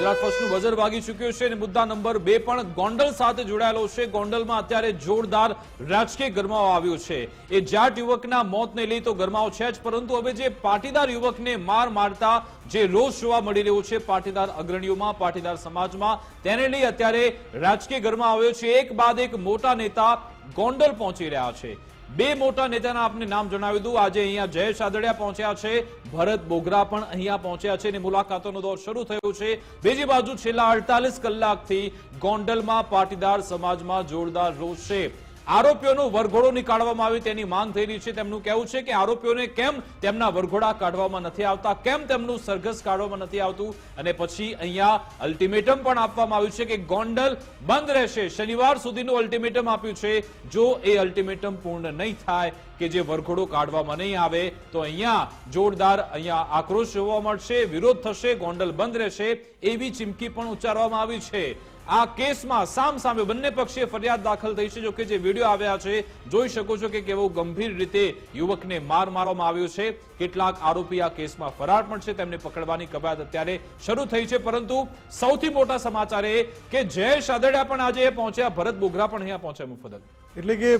ગુજરાત ફર્સ્ટનું બજર વાગી ચૂક્યું છે અને મુદ્દા નંબર બે પણ ગોંડલ સાથે જોડાયેલો છે. ગોંડલમાં અત્યારે જોરદાર રાજકીય ગરમાવો આવ્યો છે. એ જાટ યુવકના મોતને લઈ તો ગરમાવો છે જ, પરંતુ હવે જે પાટીદાર યુવકને માર મારતા જે રોષ જોવા મળી રહ્યો છે પાટીદાર અગ્રણીઓમાં, પાટીદાર સમાજમાં, તેને લઈ અત્યારે રાજકીય ગરમા આવ્યો છે. એક બાદ એક મોટા નેતા ગોંડલ પહોંચી રહ્યા છે. બે મોટા નેતાના આપને નામ જણાવી દઉં. આજે અહીંયા જયેશ આદડિયા પહોંચ્યા છે. ભરત બોગરા પણ અહીંયા પહોંચ્યા છે અને મુલાકાતોનો દોર શરૂ થયો છે. બીજી બાજુ છેલ્લા અડતાલીસ કલાકથી ગોંડલમાં પાટીદાર સમાજમાં જોરદાર રોષ છે. આરોપીઓનો વરઘોડો નીકાળવામાં આવે તેની માંગ થઈ રહી છે. તેમનું કહેવું છે કે આરોપીઓને કેમ તેમના વરઘોડા કાઢવામાં નથી આવતા? કેમ તેમનું સરઘસ કાઢવામાં નથી આવતું? અને પછી અહીંયા અલ્ટિમેટમ પણ આપવામાં આવ્યું છે કે ગોંડલ બંધ રહેશે. શનિવાર સુધીનું અલ્ટિમેટમ આપ્યું છે. જો એ અલ્ટિમેટમ પૂર્ણ નહીં થાય કે જે વરઘોડો કાઢવામાં નહીં આવે, તો અહીંયા જોરદાર અહીંયા આક્રોશ જોવા મળશે. વિરોધ થશે. ગોંડલ બંધ રહેશે. એવી ચીમકી પણ ઉચ્ચારવામાં આવી છે. આ કેસમાં સામ સામે બંને પક્ષે ફરિયાદ દાખલ થઈ છે. જો કે જે વીડિયો આવ્યા છે, જોઈ શકો છો કે કેવો ગંભીર રીતે યુવકને માર મારવામાં આવ્યો છે. કેટલાક આરોપી આ કેસમાં ફરાર પણ છે. તેમને પકડવાની કવાયત અત્યારે શરૂ થઈ છે. પરંતુ સૌથી મોટા સમાચાર એ કે જયેશ આદડિયા પણ આજે પહોંચ્યા. ભરત બોગરા પણ અહીંયા પહોંચ્યા મુફદલ એટલે કે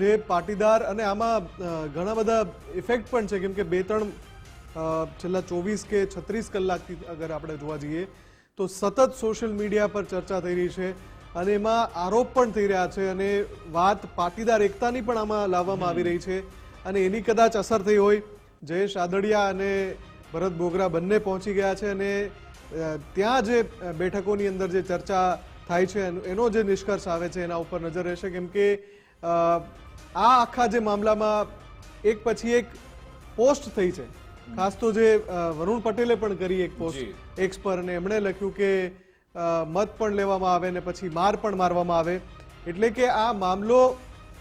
જે પાટીદાર અને આમાં ઘણા બધા ઇફેક્ટ પણ છે. કેમ કે બે ત્રણ છેલ્લા ચોવીસ કે છત્રીસ કલાકથી અગર આપણે જોવા જઈએ તો સતત સોશિયલ મીડિયા પર ચર્ચા થઈ રહી છે અને એમાં આરોપ પણ થઈ રહ્યા છે અને વાત પાટીદાર એકતાની પણ આમાં લાવવામાં આવી રહી છે અને એની કદાચ અસર થઈ હોય. જયેશ આદડિયા અને ભરત બોગરા બંને પહોંચી ગયા છે અને ત્યાં જે બેઠકોની અંદર જે ચર્ચા થાય છે એનો- જે નિષ્કર્ષ આવે છે એના ઉપર નજર રહેશે કેમ કે આ આખા જે મામલામાં એક પછી એક પોસ્ટ થઈ છે. ખાસ તો જે વરુણ પટેલે પણ કરી એક પોસ્ટ એક્સ પર અને એમણે લખ્યું કે મત પણ લેવામાં આવે ને પછી માર પણ મારવામાં આવે. એટલે કે આ મામલો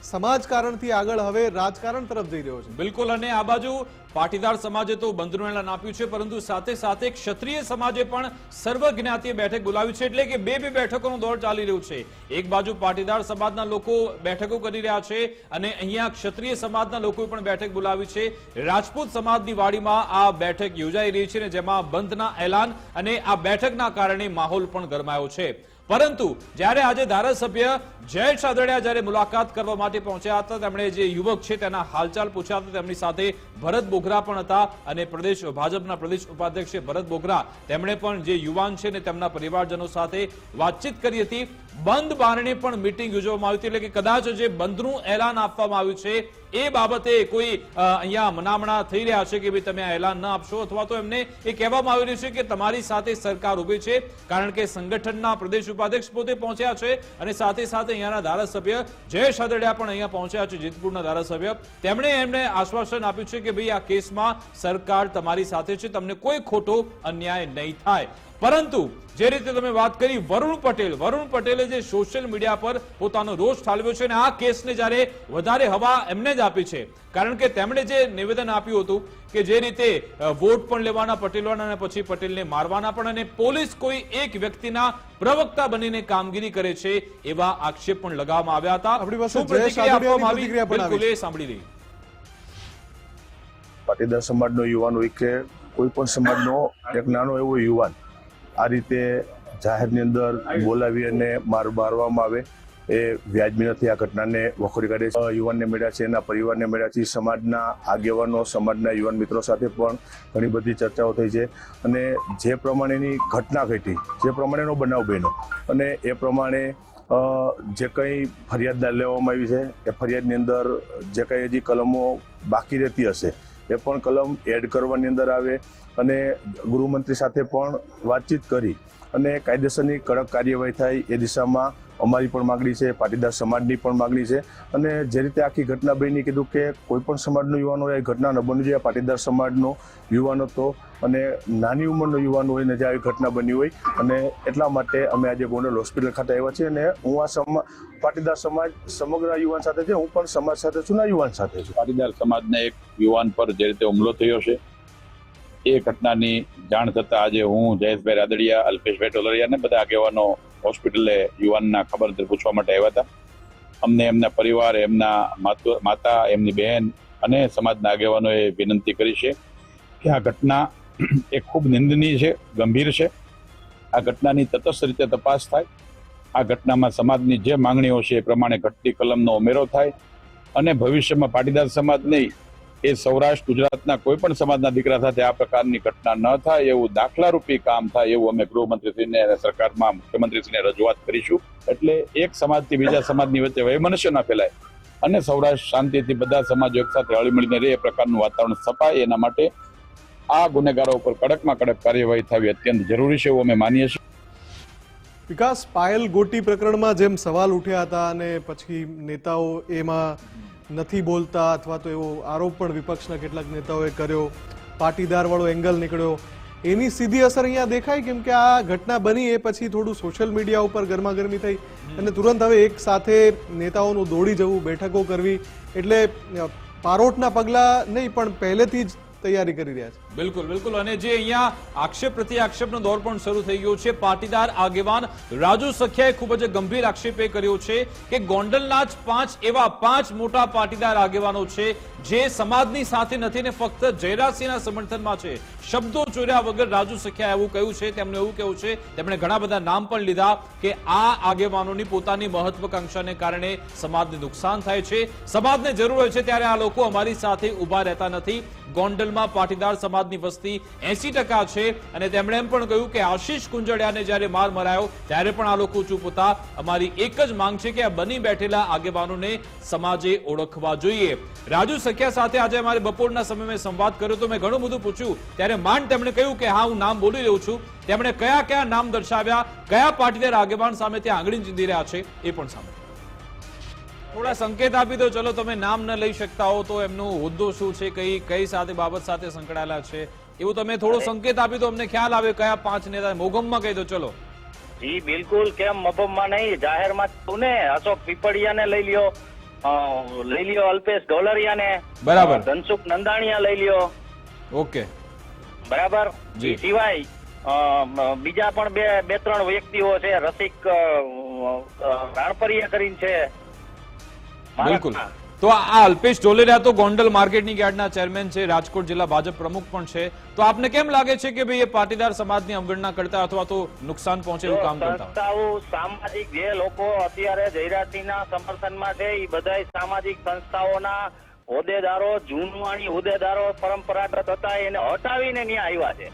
સમાજકારણથી આગળ હવે રાજકારણ તરફ જઈ રહ્યો છે. બિલકુલ, અને આ બાજુ પાટીદાર સમાજે તો બંધનું એલાન આપ્યું છે, પરંતુ સાથે સાથે ક્ષત્રિય સમાજે પણ સર્વજ્ઞાતીય બેઠક બોલાવી છે, એટલે કે બે બે બેઠકોનો દોર ચાલી રહ્યું છે. એક બાજુ પાટીદાર સમાજના લોકો બેઠકો કરી રહ્યા છે, અને અહીંયા ક્ષત્રિય સમાજના લોકોએ પણ બેઠક બોલાવી છે. રાજપૂત સમાજની વાડીમાં આ બેઠક યોજાઈ રહી છે ને જેમાં બંધના એલાન અને આ બેઠકના કારણે માહોલ પણ ગરમાયો છે. પરંતુ જ્યારે આજે ધારાસભ્ય જયેશ આદડિયા જ્યારે મુલાકાત કરવા માટે પહોંચ્યા હતા, તેમણે જે યુવક છે તેના હાલચાલ પૂછ્યા હતા, તેમની સાથે ભરત બોગરા પણ હતા અને પ્રદેશ, ભાજપના પ્રદેશ ઉપાધ્યક્ષ ભરત બોગરા. તેમણે પણ જે યુવાન છે ને તેમના પરિવારજનો સાથે વાતચીત કરી હતી બંધ બારણે પણ મીટિંગ યોજવામાં આવી હતી. એટલે કે કદાચ જે બંધનું એલાન આપવામાં આવ્યું છે, એ બાબતે કોઈ અહીંયા મનામણા થઈ રહ્યા છે કે ભાઈ તમે આ એલાન ન આપશો, અથવા તો એમને એ કહેવામાં આવી રહ્યું છે કે તમારી સાથે સરકાર ઊભી છે, કારણ કે સંગઠનના પ્રદેશ ઉપાધ્યક્ષ પોતે પહોંચ્યા છે અને સાથે સાથે અહીંયાના ધારાસભ્ય જયેશ આદડિયા પણ અહીંયા પહોંચ્યા છે, જેતપુરના ધારાસભ્ય. તેમણે એમને આશ્વાસન આપ્યું છે કે ભાઈ આ કેસમાં સરકાર તમારી સાથે છે, તમને કોઈ ખોટો અન્યાય નહીં થાય. પરંતુ જે રીતે તમે વાત કરી વરુણ પટેલ વરુણ પટેલે જે સોશિયલ મીડિયા પર પોતાનો રોષ ઠાલવ્યો છે અને આ કેસને જ્યારે વધારે હવા એમને જ આપી છે. કારણ કે તેમણે જે નિવેદન આપ્યું હતું કે જે રીતે વોટ પણ લેવાના પટેલોના અને પછી પટેલને મારવાના પણ અને પોલીસ કોઈ એક વ્યક્તિના પ્રવક્તા બનીને કામગીરી કરે છે એવા આક્ષેપ પણ લગાવવામાં આવ્યા હતા. શું પ્રતિક્રિયા આપવામાં આવી? બિલકુલ છે. એ સાંભળી લઈએ. પાટીદાર સમાજનો યુવાન હોય કે કોઈ પણ સમાજનો એક નાનો એવો યુવાન. આ રીતે જાહેરની અંદર બોલાવી અને માર મારવામાં આવે એ વ્યાજબી નથી આ ઘટનાને વખોડી કાઢે છે. યુવાનને મળ્યા છે એના પરિવારને મળ્યા છે સમાજના આગેવાનો, સમાજના યુવાન મિત્રો સાથે પણ ઘણી બધી ચર્ચાઓ થઈ છે અને જે પ્રમાણેની ઘટના ઘટી, જે પ્રમાણેનો બનાવ બન્યો અને એ પ્રમાણે જે કંઈ ફરિયાદ લેવામાં આવી છે, એ ફરિયાદની અંદર જે કંઈ હજી કલમો બાકી રહેતી હશે એ પણ કલમ એડ કરવાની અંદર આવે અને ગૃહમંત્રી સાથે પણ વાતચીત કરી અને કાયદેસરની કડક કાર્યવાહી થાય એ દિશામાં અમારી પણ માગણી છે, પાટીદાર સમાજની પણ માગણી છે. અને જે રીતે આખી ઘટના બની કીધું કે કોઈ પણ સમાજનો યુવાન હોય, એ ઘટના ન બનવી જોઈએ પાટીદાર સમાજનો યુવાન હતો અને નાની ઉંમરનો યુવાન હોય ને જે આવી ઘટના બની હોય. અને એટલા માટે અમે આજે ગોંડલ હોસ્પિટલ ખાતે આવ્યા છીએ અને હું આ સમા, પાટીદાર સમાજ સમગ્ર યુવાન સાથે છે, હું પણ સમાજ સાથે છું ના યુવાન સાથે છું. પાટીદાર સમાજના એક યુવાન પર જે રીતે હુમલો થયો છે, એ ઘટનાની જાણ થતાં આજે હું જયેશભાઈ રાદડિયા, અલ્પેશભાઈ ટોલરિયા ને બધા આગેવાનો હોસ્પિટલે યુવાનના ખબર પૂછવા માટે આવ્યા હતા. અમને એમના પરિવાર, એમના માતુ- એમની બહેન અને સમાજના આગેવાનોએ વિનંતી કરી છે કે આ ઘટના એ ખૂબ નિંદનીય છે, ગંભીર છે. આ ઘટનાની તટસ્થ રીતે તપાસ થાય. આ ઘટનામાં સમાજની જે માંગણીઓ છે એ પ્રમાણે ઘટતી કલમનો ઉમેરો થાય અને ભવિષ્યમાં પાટીદાર સમાજ નહીં એ સૌરાષ્ટ્ર ગુજરાતના કોઈ પણ સમાજના દીકરા સાથે આ પ્રકારની ઘટના ન થાય એવું દાખલારૂપી કામ થાય એવું અમે ગૃહમંત્રીશ્રીને અને સરકારમાં મુખ્યમંત્રીશ્રીને રજૂઆત કરીશું. એટલે એક સમાજથી બીજા સમાજની વચ્ચે વૈમનસ્ય ના ફેલાય. અને સૌરાષ્ટ્ર શાંતિથી બધા સમાજો એકસાથે હળીમળીને રહે એ પ્રકારનું વાતાવરણ સ્થપાય એના માટે આ ગુનેગારો ઉપર કડકમાં કડક કાર્યવાહી થવી અત્યંત જરૂરી છે એવું અમે માનીએ છીએ. વિકાસ પાયલ ગોટી પ્રકરણમાં જેમ સવાલ ઉઠ્યા હતા અને પછી નેતાઓ એમાં નથી બોલતા અથવા તો એવો આરોપ પણ વિપક્ષના કેટલાક નેતાઓએ કર્યો. પાટીદાર વાળો એંગલ નીકળ્યો. એની સીધી અસર અહીંયા દેખાય કેમ કે આ ઘટના બની એ પછી થોડું સોશિયલ મીડિયા ઉપર ગરમાગરમી થઈ અને તુરંત હવે એક સાથે નેતાઓનું દોડી જવું, બેઠકો કરવી એટલે પારોટના પગલાં નહીં પણ પહેલેથી જ તૈયારી કરી રહ્યા છે. બિલકુલ બિલકુલ. અને જે અહીંયા આક્ષેપ પ્રતિ આક્ષેપનો દોર પણ શરૂ થઈ ગયો છે, પાટીદાર આગેવાન રાજુ સખિયાએ ખૂબ જ ગંભીર આક્ષેપ એ કર્યો છે કે ગોંડલના જ પાંચ એવા પાંચ મોટા પાટીદાર આગેવાનો છે જે સમાજની સાથે નથી ને ફક્ત જયરાજસિંહના સમર્થનમાં છે. શબ્દો ચોર્યા વગર રાજુ સખિયાએ એવું કહ્યું છે, તેમણે એવું કહ્યું છે, તેમણે ઘણા બધા નામ પણ લીધા કે આ આગેવાનોની પોતાની મહત્વકાંક્ષાને કારણે સમાજને નુકસાન થાય છે. સમાજને જરૂર હોય છે ત્યારે આ લોકો અમારી સાથે ઊભા રહેતા નથી. ગોંડલમાં પાટીદાર સમાજની વસ્તી એસી છે. અને તેમણે એમ પણ કહ્યું કે આશીષ કુંજડિયાને જ્યારે માર મરાયો, ત્યારે પણ આ લોકો ચૂપ હતા. અમારી એક જ માંગ છે કે આ બની બેઠેલા આગેવાનોને સમાજે ઓળખવા જોઈએ. રાજુ સખિયા સાથે આજે અમારે બપોરના સમયે સંવાદ કર્યો તો મેં ઘણું બધું પૂછ્યું. ત્યારે માંડ તેમણે કહ્યું કે હા, હું નામ બોલી રહ્યો છું. તેમણે કયા કયા નામ દર્શાવ્યા, કયા પાટીદાર આગેવાન સામે ત્યાં આંગળી ચીંધી રહ્યા છે, એ પણ સામે થોડા સંકેત આપી દો. ચલો તમે નામ ન લઈ શકતા હો તો એમનો હોદ્દો શું છે? કઈ કઈ સાથે બાબત સાથે સંકળાયેલા છે? એવું તમે થોડો સંકેત આપી દો અમને ખ્યાલ આવે કયા પાંચ નેતા મોગમમાં કહી દો ચલો. જી બિલકુલ કેમ મફતમાં નહીં? જાહેરમાં તું ને અશોક પીપળિયાને લઈ લ્યો લઈ લ્યો અલ્પેશ ઢોલરિયાને બરાબર. ધનસુખ નંદાણીયા લઈ લ્યો. ઓકે. બરાબર? જી. સિવાય બીજા પણ બે બે ત્રણ વ્યક્તિઓ છે રસિક રાણપરિયા કરીને છે. બિલકુલ. તો આ અલ્પેશ ઢોલેરિયા તો ગોંડલ માર્કેટની યાર્ડના ચેરમેન છે રાજકોટ જિલ્લા ભાજપ પ્રમુખ પણ છે. તો આપને કેમ લાગે છે કે ભાઈ એ પાટીદાર સમાજની અવગણના કરતા અથવા તો નુકસાન પહોંચે એવું કામ કરતા સંસ્થાઓ સામાજિક જે લોકો અત્યારે જયરાજસિંહના સમર્થનમાં છે એ બધાય સામાજિક સંસ્થાઓના હોદ્દેદારો જૂનવાણી હોદ્દેદારો પરંપરાગત હતા એને હટાવીને ત્યાં આવ્યા છે.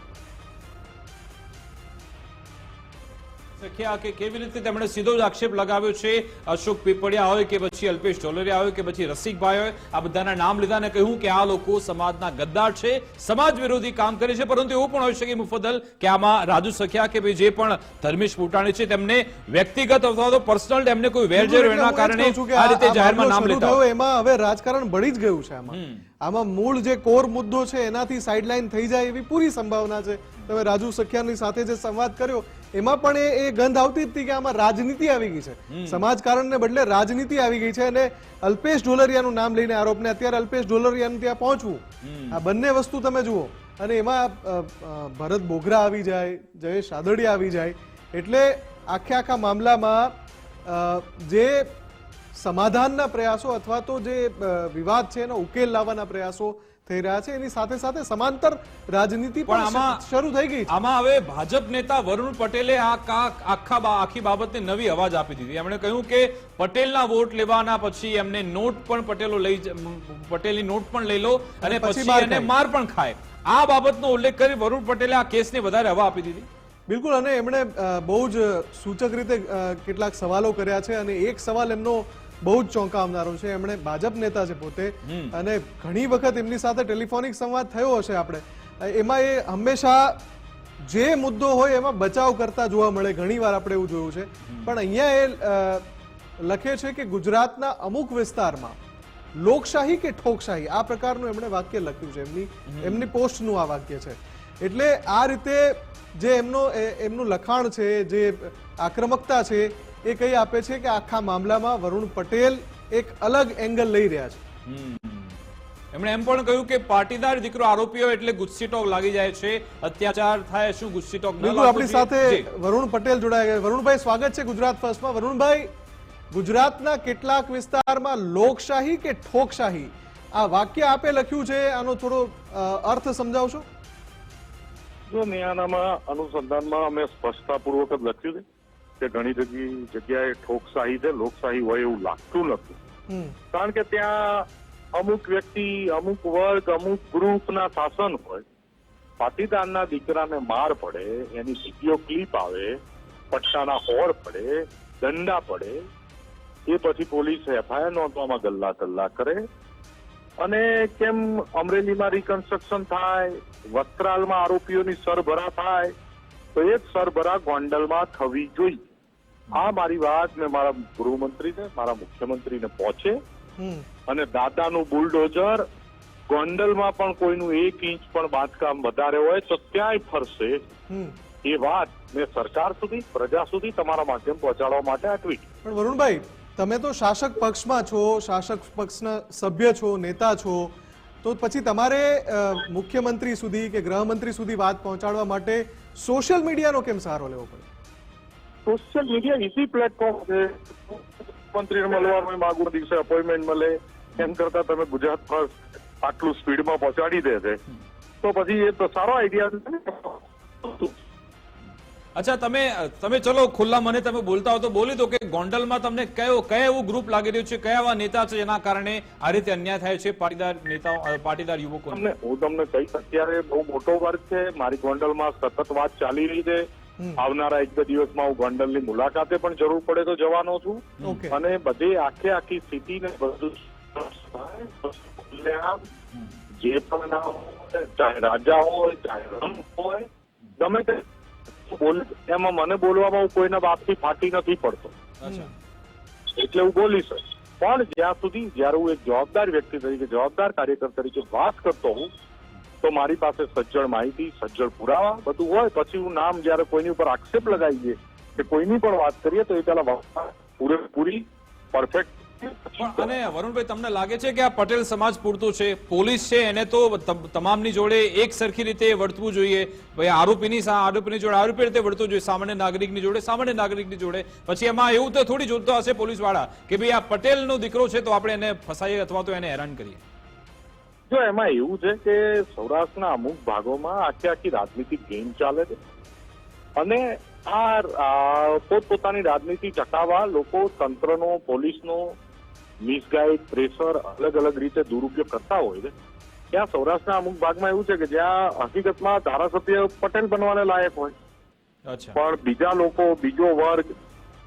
શક્યા કે કેવી રીતે તેમણે સીધો જ આક્ષેપ લગાવ્યો છે? અશોક પીપળિયા હોય કે પછી અલ્પેશ ઢોલરિયા હોય કે પછી રસિકભાઈ હોય આ બધાના નામ લીધા અને કહ્યું કે આ લોકો સમાજના ગદ્દાર છે સમાજ વિરોધી કામ કરે છે પરંતુ એવું પણ હોઈ શકે મુફદલ કે આમાં રાજુ સખ્યા કે ભાઈ જે પણ ધર્મેશ પોટાણી છે તેમને વ્યક્તિગત અથવા તો પર્સનલ એમને કોઈ વેરઝેર એના કારણે આ રીતે જાહેરમાં નામ લીધા લેતા હોય. એમાં હવે રાજકારણ બળી જ ગયું છે આમાં. આમાં મૂળ જે કોર મુદ્દો છે એનાથી સાઇડલાઇન થઈ જાય એવી પૂરી સંભાવના છે. તમે રાજુ સખિયાની સાથે જે સંવાદ કર્યો એમાં પણ એ ગંધ આવતી હતી કે આમાં રાજનીતિ આવી ગઈ છે. સમાજકારણને બદલે રાજનીતિ આવી ગઈ છે અને અલ્પેશ ઢોલરિયાનું નામ લઈને આરોપને અત્યારે અલ્પેશ ઢોલરિયાનું ત્યાં પહોંચવું. આ બંને વસ્તુ તમે જુઓ. અને એમાં ભરત બોગરા આવી જાય જયેશ આદડિયા આવી જાય એટલે આખે આખા મામલામાં જે સમાધાનના પ્રયાસો અથવા તો જે વિવાદ છે એનો ઉકેલ લાવવાના પ્રયાસો થઈ રહ્યા છે. એની સાથે સાથે સમાંતર રાજનીતિ પણ આમાં- શરૂ થઈ ગઈ આમાં હવે ભાજપ નેતા વરુણ પટેલે આ આખા આખી બાબતને નવી અવાજ આપી દીધી. એમણે કહ્યું કે પટેલના વોટ લેવાના પછી એમને નોટ પણ પટેલો લઈ પટેલની નોટ પણ લઈ લો અને પછી પછી એને માર પણ ખાય. આ બાબતનો ઉલ્લેખ કરી વરુણ પટેલે આ કેસને વધારે હવા આપી દીધી. બિલકુલ અને એમણે બહુ જ સૂચક રીતે કેટલાક સવાલો કર્યા છે અને એક સવાલ એમનો બહુ જ ચોંકાવનારો છે. એમણે ભાજપ નેતા છે પોતે. અને ઘણી વખત એમની સાથે ટેલિફોનિક સંવાદ થયો હશે આપણે. એમાં એ હંમેશા જે મુદ્દો હોય એમાં બચાવ કરતા જોવા મળે. ઘણી વાર આપણે એવું જોયું છે. પણ અહીંયા એ લખે છે કે ગુજરાતના અમુક વિસ્તારમાં લોકશાહી કે ઠોકશાહી આ પ્રકારનું એમણે વાક્ય લખ્યું છે. એમની એમની પોસ્ટનું આ વાક્ય છે. એટલે આ રીતે જે એમનો એમનું લખાણ છે જે આક્રમકતા છે એ કહી આપે છે કે આખા મામલામાં વરુણ પટેલ એક અલગ એંગલ લઈ રહ્યા છે. એમણે એમ પણ કહ્યું કે પાટીદાર દીકરો આરોપીઓ એટલે ગુસ્સી ટોક લાગી જાય છે. અત્યાચાર થાય શું ગુસ્સી ટોક બિલકુલ આપણી સાથે વરુણ પટેલ જોડાયા ગયા વરુણભાઈ સ્વાગત છે ગુજરાત ફર્સ્ટમાં. વરુણભાઈ ગુજરાતના કેટલાક વિસ્તારમાં લોકશાહી કે ઠોકશાહી? આ વાક્ય આપે લખ્યું છે. આનો થોડો અર્થ સમજાવશો? જો નિયાનામાં અનુસંધાનમાં અમે સ્પષ્ટતાપૂર્વક જ લખ્યું છે. કે ઘણી જગ્યાએ જગ્યાએ ઠોકશાહી છે લોકશાહી હોય એવું લાગતું નથી. કારણ કે ત્યાં અમુક વ્યક્તિ અમુક વર્ગ અમુક ગ્રુપના શાસન હોય. પાટીદારના દીકરાને માર પડે એની સીટીઓ ક્લિપ આવે પટ્ટાના હોર પડે દંડા પડે એ પછી પોલીસ એફઆઈઆર નોંધવામાં ગલ્લા ગલ્લા કરે. અને કેમ અમરેલીમાં રિકન્સ્ટ્રક્શન થાય વસ્ત્રાલમાં આરોપીઓની સરભરા થાય જ સરભરા ગોંડલમાં થવી જોઈએ. આ મારી વાત મેં મારા ગૃહમંત્રીને મારા મુખ્યમંત્રીને પહોંચે. અને દાદાનું બુલડોઝર ગોંડલમાં પણ કોઈનું એક ઇંચ પણ બાંધકામ વધારે હોય તો ક્યાંય ફરશે. હમ. એ વાત મેં સરકાર સુધી પ્રજા સુધી તમારા માધ્યમ પહોંચાડવા માટે આ ટ્વીટ પણ વરુણભાઈ તમે તો શાસક પક્ષમાં છો શાસક પક્ષના સભ્ય છો નેતા છો. તો પછી તમારે મુખ્યમંત્રી સુધી કે ગૃહમંત્રી સુધી વાત પહોંચાડવા માટે સોશિયલ મીડિયાનો કેમ સહારો લેવો પડે? સોશિયલ મીડિયા ઇઝી પ્લેટફોર્મ છે મંત્રીને મળવાનું માગું દિવસે અપોઇન્ટમેન્ટ મળે, એમ કરતા તમે ગુજરાત ફર્સ્ટ આટલું સ્પીડમાં પહોંચાડી દે છે. તો પછી એ તો સારો આઈડિયા છે ને. અચ્છા તમે તમે ચલો ખુલ્લા મને તમે બોલતા હો તો બોલી દો કે ગોંડલમાં તમને કયો કયા એવું ગ્રુપ લાગી રહ્યું છે? કયા એવા નેતા છે જેના કારણે આ રીતે અન્યાય થાય છે પાટીદાર નેતાઓ પાટીદાર યુવકો તમને હું તમને કહીશ અત્યારે બહુ મોટો વર્ગ છે. મારી ગોંડલમાં સતત વાત ચાલી રહી છે. આવનારા એક બે દિવસમાં હું ગોંડલની મુલાકાતે પણ જરૂર પડે તો જવાનો છું. અને બધી આખે આખી સ્થિતિને બધું જે પણ ના ચાહે રાજા હોય ચાહે રમ હોય ગમે તે બોલ એમાં મને બોલવામાં હું કોઈના બાપથી ફાટી નથી પડતો. એટલે હું બોલીશ. પણ જ્યાં સુધી જ્યારે હું એક જવાબદાર વ્યક્તિ તરીકે જવાબદાર કાર્યકર તરીકે વાત કરતો હોઉં તો મારી પાસે સજ્જડ માહિતી સજ્જડ પુરાવા બધું હોય. પછી હું નામ જ્યારે કોઈની ઉપર આક્ષેપ લગાવીએ કે કોઈની પણ વાત કરીએ તો એ પેલા પૂરેપૂરી પરફેક્ટ અને વરુણભાઈ, તમને લાગે છે કે આ પટેલ સમાજ પૂરતું છે? પોલીસ છે, એને તો તમામની જોડે એક સરખી રીતે વર્તવું જોઈએ. ભાઈ, આરોપીની આરોપીની જોડે આરોપી રીતે વર્તવું જોઈએ, સામાન્ય નાગરિકની જોડે, સામાન્ય નાગરિકની જોડે. પછી એમાં એવું તો થોડી જોતો હશે પોલીસવાળા કે ભાઈ, આ પટેલનો દીકરો છે, તો આપણે એને ફસાઈએ અથવા તો એને હેરાન કરીએ. જો એમાં એવું છે કે સૌરાષ્ટ્રના અમુક ભાગોમાં આખી આખી રાજનીતિક ગેમ ચાલે છે અને આ, પોતપોતાની રાજનીતિ ટકાવવા લોકો તંત્રનો, પોલીસનો મિસગાઈડ પ્રેશર અલગ અલગ રીતે દુરુપયોગ કરતા હોય છે. ત્યાં સૌરાષ્ટ્રના અમુક ભાગમાં એવું છે કે જ્યાં હકીકતમાં ધારાસભ્ય પટેલ બનવાને લાયક હોય. પણ બીજા લોકો બીજો વર્ગ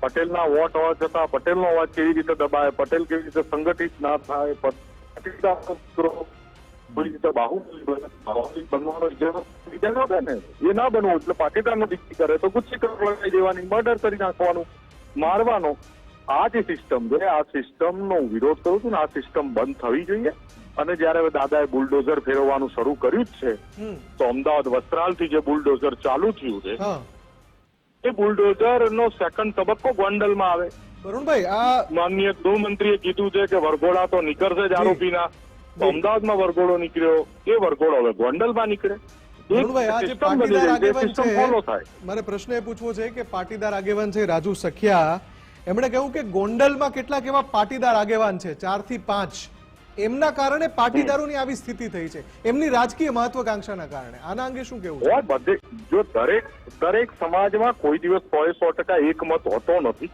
પટેલના વોટ હોવા છતાં પટેલનો અવાજ કેવી રીતે દબાય પટેલ કેવી રીતે સંગઠિત ના થાય એ ના બનવું એટલે પાટીદારનો દીકરી કરે તો ગુસ્સી લગાવી દેવાની મર્ડર કરી નાખવાનું મારવાનો. આ જે સિસ્ટમ છે આ સિસ્ટમનો વિરોધ કરું છું ને આ સિસ્ટમ બંધ થવી જોઈએ. અને જયારે દાદાએ બુલડોઝર ફેરવવાનું શરૂ કર્યું જ છે તો અમદાવાદ વસ્ત્રાલથી જે બુલડોઝર ચાલુ થયું છે એ બુલડોઝર નો સેકન્ડ તબક્કો ગોંડલમાં આવે. વરુણભાઈ આ માનનીય ગૃહમંત્રીએ કીધું છે કે વરઘોડા તો નીકળશે જ આરોપીના તો અમદાવાદમાં વરઘોડો નીકળ્યો એ વરઘોડો હવે ગોંડલમાં નીકળે. મારે પ્રશ્ન એ પૂછવો છે કે પાટીદાર આગેવાન છે રાજુ સખિયા એમણે કહ્યું કે ગોંડલમાં કેટલાક એવા પાટીદાર આગેવાન છે ચારથી પાંચ. એમના કારણે પાટીદારોની આવી સ્થિતિ થઈ છે. એમની રાજકીય મહત્વકાંક્ષાના કારણે. આના અંગે શું કેવું બધે જો દરેક દરેક સમાજમાં કોઈ દિવસ સો એ સો ટકા એકમત હોતો નથી.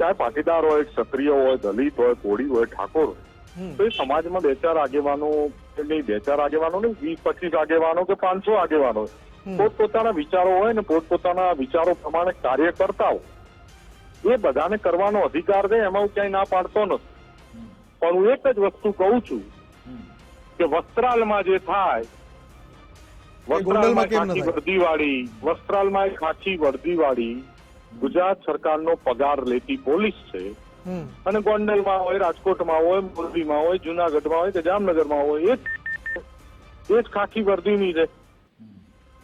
ચાહે પાટીદાર હોય ક્ષત્રિય હોય દલિત હોય કોળી હોય ઠાકોર હોય. તો એ સમાજમાં બે ચાર આગેવાનો નહીં બે ચાર આગેવાનો નહીં વીસ પચીસ આગેવાનો કે પાંચસો આગેવાનો. પોતપોતાના વિચારો હોય ને પોતપોતાના વિચારો પ્રમાણે કાર્ય કરતા હોય. એ બધાને કરવાનો અધિકાર છે એમાં હું ક્યાંય ના પાડતો નથી. પણ હું એક જ વસ્તુ કહું છું કે વસ્ત્રાલમાં જે થાય વસ્ત્રાલમાં થાય? વર્દીવાળી વસ્ત્રાલમાં ખાંચી વર્દીવાળી ગુજરાત સરકારનો પગાર લેતી પોલીસ છે. અને ગોંડલમાં હોય રાજકોટમાં હોય મોરબીમાં હોય જુનાગઢમાં હોય કે જામનગરમાં હોય એ જ એ જ ખાખી વર્દીની છે.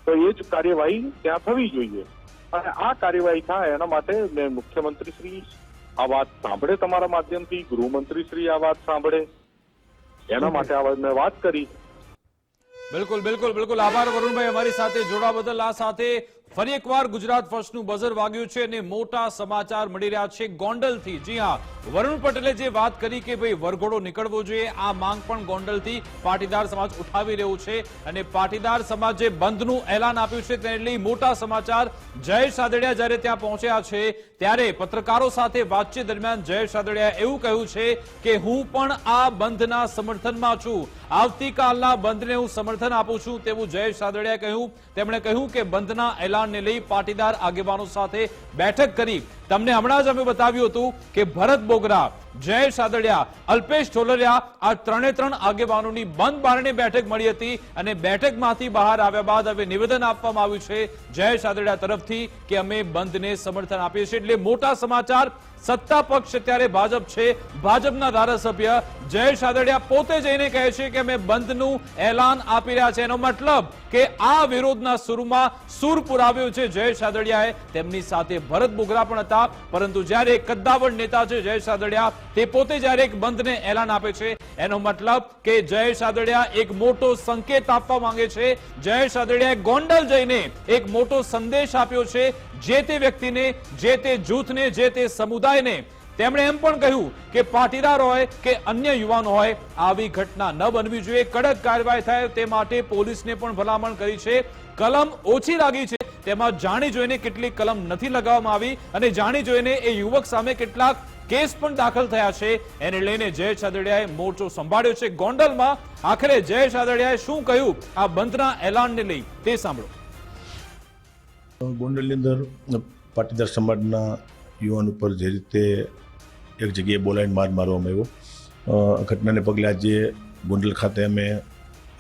તો એ જ કાર્યવાહી ત્યાં થવી જોઈએ. અને આ કાર્યવાહી થાય એના માટે મેં મુખ્યમંત્રી શ્રી આ વાત સાંભળે તમારા માધ્યમથી ગૃહમંત્રી શ્રી આ વાત સાંભળે. એના માટે આ મેં વાત કરી. બિલકુલ બિલકુલ બિલકુલ. આભાર વરુણભાઈ અમારી સાથે જોડા બદલ આ સાથે ફરી એકવાર ગુજરાત ફર્સ્ટનું બઝર વાગ્યું છે અને મોટા સમાચાર મળી રહ્યા છે ગોંડલથી. જી હા, વરુણ પટેલે જે વાત કરી કે ભાઈ વરઘોડો નીકળવો જોઈએ, આ માંગ પણ ગોંડલથી પાટીદાર સમાજ ઉઠાવી રહ્યું છે અને પાટીદાર સમાજે બંધનું એલાન આપ્યું છે તેને લઈ મોટા સમાચાર. જયેશ સાદડિયા જ્યારે ત્યાં પહોંચ્યા છે, ત્યારે પત્રકારો સાથે વાતચીત દરમિયાન જયેશ સાદડિયાએ એવું કહ્યું છે કે હું પણ આ બંધના સમર્થનમાં છું. આવતીકાલના બંધને હું સમર્થન આપું છું તેવું જયેશ સાદડિયાએ કહ્યું. તેમણે કહ્યું કે બંધના એલાનને લઈ પાટીદાર આગેવાનો સાથે બેઠક કરી. તમને હમણાં જ અમે બતાવ્યું હતું કે ભરત બોગરા, જયેશ સાદડિયા, અલ્પેશ ઠોલરિયા આ ત્રણે ત્રણ આગેવાનોની બંધ બારણે બેઠક મળી હતી અને બેઠકમાંથી બહાર આવ્યા બાદ હવે નિવેદન આપવામાં આવ્યું છે જયેશ સાદડિયા તરફથી કે અમે બંધને સમર્થન આપીએ છીએ. એટલે મોટા સમાચાર સત્તા પક્ષ અત્યારે ભાજપ છે. ભાજપના ધારાસભ્ય જયેશ સાદડિયા પોતે જઈને કહે છે કે અમે બંધનું એલાન આપી રહ્યા છે. એનો મતલબ કે આ વિરોધના સુરમાં સૂર પુરાવ્યો છે જયેશ સાદડિયાએ તેમની સાથે ભરત બોગરા પણ હતા. પરંતુ જ્યારે એક કદ્દાવર નેતા છે જયેશ આદડિયા, તે પોતે જ્યારે એક બંધને એલાન આપે છે. એનો મતલબ કે જયેશ આદડિયા એક મોટો સંકેત આપવા માંગે છે. જયેશ આદડિયાએ ગોંડલ જઈને એક મોટો સંદેશ આપ્યો છે. જે તે વ્યક્તિને, જે તે જૂથને, જે તે સમુદાયને તેમણે એમ પણ કહ્યું કે પાટીદાર હોય કે અન્ય યુવાનો હોય, આવી ઘટના ન બનવી જોઈએ, કડક કાર્યવાહી થાય તે માટે પોલીસને પણ ભલામણ કરી છે. કલમ ઓછી લાગી છે, તેમાં જાણી જોઈને કેટલીક કલમ નથી લગાવવામાં આવી અને જાણી જોઈને એ યુવક સામે કેટલાક કેસ પણ દાખલ થયા છે. એને લઈને જય સાદડિયાએ મોરચો સંભાળ્યો છે. ગોંડલમાં આખરે જય સાદડિયાએ શું કહ્યું? આ બંધના એલાનને લઈ તે સાંભળો. ગોંડલની અંદર પાટીદાર સમાજના યુવાન ઉપર જે રીતે એક જગ્યાએ બોલાવીને માર મારવામાં આવ્યો. ઘટનાને પગલે આજે ગોંડલ ખાતે અમે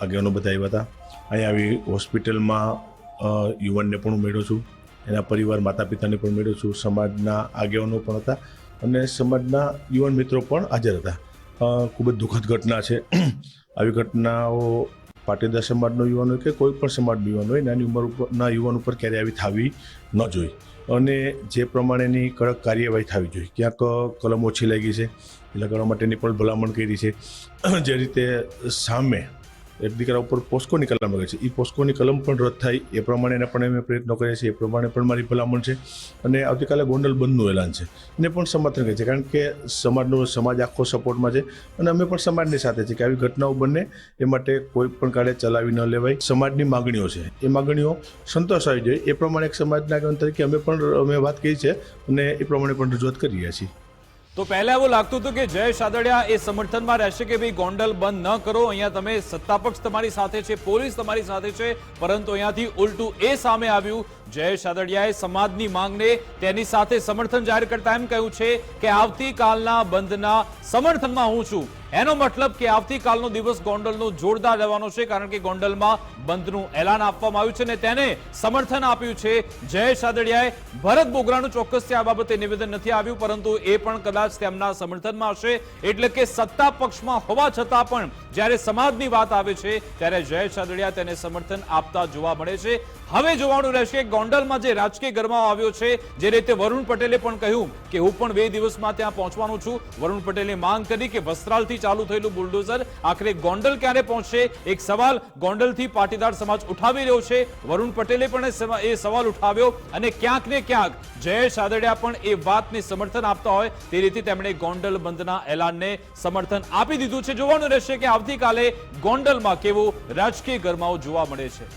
આગેવાનો બધા આવ્યા હતા. અહીંયા આવી હોસ્પિટલમાં યુવાનને પણ હું મેળ્યો છું. એના પરિવાર માતા પિતાને પણ મેળ્યો છું. સમાજના આગેવાનો પણ હતા અને સમાજના યુવાન મિત્રો પણ હાજર હતા. ખૂબ જ દુઃખદ ઘટના છે. આવી ઘટનાઓ પાટીદાર સમાજનો યુવાન હોય કે કોઈ પણ સમાજનો યુવાન હોય, નાની ઉંમર ઉપરના યુવાન ઉપર ક્યારેય આવી થવી ન જોઈએ અને જે પ્રમાણેની કડક કાર્યવાહી થવી જોઈએ. ક્યાંક કલમ ઓછી લાગી છે, એટલે લગાડવા માટેની પણ ભલામણ કરી છે. જે રીતે સામે એક દીકરા ઉપર પોસ્કોની કલમ લાગે છે. એ પોસ્કોની કલમ પણ રદ થાય. એ પ્રમાણે એને પણ અમે પ્રયત્નો કરીએ છીએ. એ પ્રમાણે પણ મારી ભલામણ છે. અને આવતીકાલે ગોંડલ બંધનું એલાન છે. એને પણ સમર્થન કરે છે કારણ કે સમાજનો સમાજ આખો સપોર્ટમાં છે. અને અમે પણ સમાજની સાથે છે કે આવી ઘટનાઓ બને એ માટે કોઈ પણ કાળે ચલાવી ન લેવાય. સમાજની માગણીઓ છે. એ માગણીઓ સંતોષાવી જોઈએ. એ પ્રમાણે એક સમાજના તરીકે અમે પણ, અમે વાત કરી છે. અને એ પ્રમાણે પણ રજૂઆત કરી રહ્યા છીએ. તો પહેલા એવું લાગતું હતું કે જય સાદડિયા એ સમર્થનમાં રહેશે કે ભાઈ ગોંડલ બંધ ન કરો, અહીંયા તમે સત્તાપક્ષ તમારી સાથે છે, પોલીસ તમારી સાથે છે, પરંતુ અહીંયાથી ઉલટું એ સામે આવ્યું, જય સાદડિયાએ સમાજની માંગને તેની સાથે સમર્થન જાહેર કરતા એમ કહ્યું છે કે આવતીકાલના બંધના સમર્થનમાં હું છું. એનો મતલબ કે આવતીકાલનો દિવસ ગોંડલનો જોરદાર રહેવાનો છે, કારણ કે ગોંડલમાં બંધનું એલાન આપવામાં આવ્યું છે અને તેને સમર્થન આપ્યું છે જય સાદડિયાએ. ભરત બોગરાનું ચોક્કસથી આ બાબતે નિવેદન નથી આવ્યું, પરંતુ એ પણ કદાચ તેમના સમર્થનમાં હશે. એટલે કે સત્તા પક્ષમાં હોવા છતાં પણ જ્યારે સમાજની વાત આવે છે, ત્યારે જય સાદડિયા તેને સમર્થન આપતા જોવા મળે છે. હવે જોવાનું રહેશે કે ગોંડલમાં જે રાજકીય ગરમાવો આવ્યો છે, જે રીતે વરુણ પટેલે પણ કહ્યું કે હું પણ બે દિવસમાં ત્યાં પહોંચવાનો છું. વરુણ પટેલે માંગ કરી કે વસ્ત્રાલથી ચાલુ થયેલું બુલડોઝર આખરે ગોંડલ ક્યારે પહોંચશે, એક સવાલ ગોંડલથી પાટીદાર સમાજ ઉઠાવી રહ્યો છે. વરુણ પટેલે પણ એ સવાલ ઉઠાવ્યો અને ક્યાંક ને ક્યાંક જયેશ આદડિયા પણ એ વાતને સમર્થન આપતા હોય તે રીતે તેમણે ગોંડલ બંધના એલાનને સમર્થન આપી દીધું છે. જોવાનું રહેશે કે આવતીકાલે ગોંડલમાં કેવો રાજકીય ગરમાવો જોવા મળે છે.